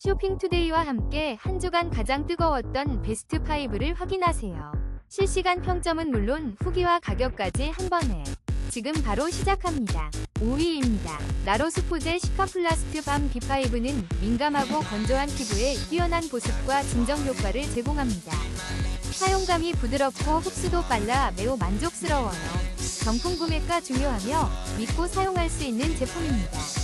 쇼핑투데이와 함께 한 주간 가장 뜨거웠던 베스트 5를 확인하세요. 실시간 평점은 물론 후기와 가격까지 한 번에. 지금 바로 시작합니다. 5위입니다. 나로스 포제 시카플라스트 밤 B5는 민감하고 건조한 피부에 뛰어난 보습과 진정 효과를 제공합니다. 사용감이 부드럽고 흡수도 빨라 매우 만족스러워요. 정품 구매가 중요하며 믿고 사용할 수 있는 제품입니다.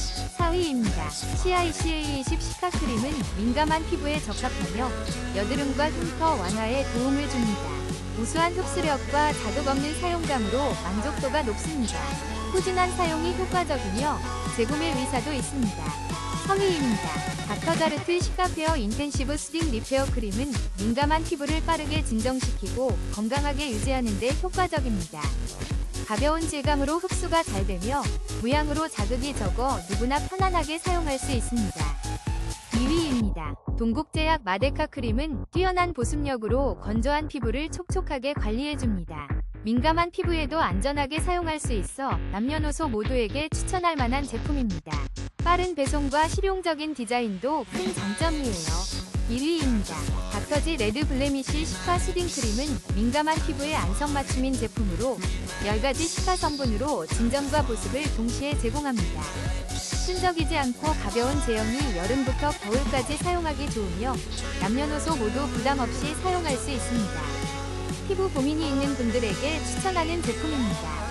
4위입니다. CICA20 시카크림은 민감한 피부에 적합하며 여드름과 흉터 완화에 도움을 줍니다. 우수한 흡수력과 자극 없는 사용감으로 만족도가 높습니다. 꾸준한 사용이 효과적이며 재구매 의사도 있습니다. 3위입니다. 닥터자르트 시카페어 인텐시브 수딩 리페어 크림은 민감한 피부를 빠르게 진정시키고 건강하게 유지하는 데 효과적입니다. 가벼운 질감으로 흡수가 잘 되며 무향으로 자극이 적어 누구나 편안하게 사용할 수 있습니다. 2위입니다. 동국제약 마데카 크림은 뛰어난 보습력으로 건조한 피부를 촉촉하게 관리해줍니다. 민감한 피부에도 안전하게 사용할 수 있어 남녀노소 모두에게 추천할 만한 제품입니다. 빠른 배송과 실용적인 디자인도 큰 장점이에요. 1위입니다. 닥터지 레드 블레미쉬 시카 수딩 크림은 민감한 피부에 안성맞춤인 제품으로 10가지 시카 성분으로 진정과 보습을 동시에 제공합니다. 순적이지 않고 가벼운 제형이 여름부터 겨울까지 사용하기 좋으며 남녀노소 모두 부담 없이 사용할 수 있습니다. 피부 고민이 있는 분들에게 추천하는 제품입니다.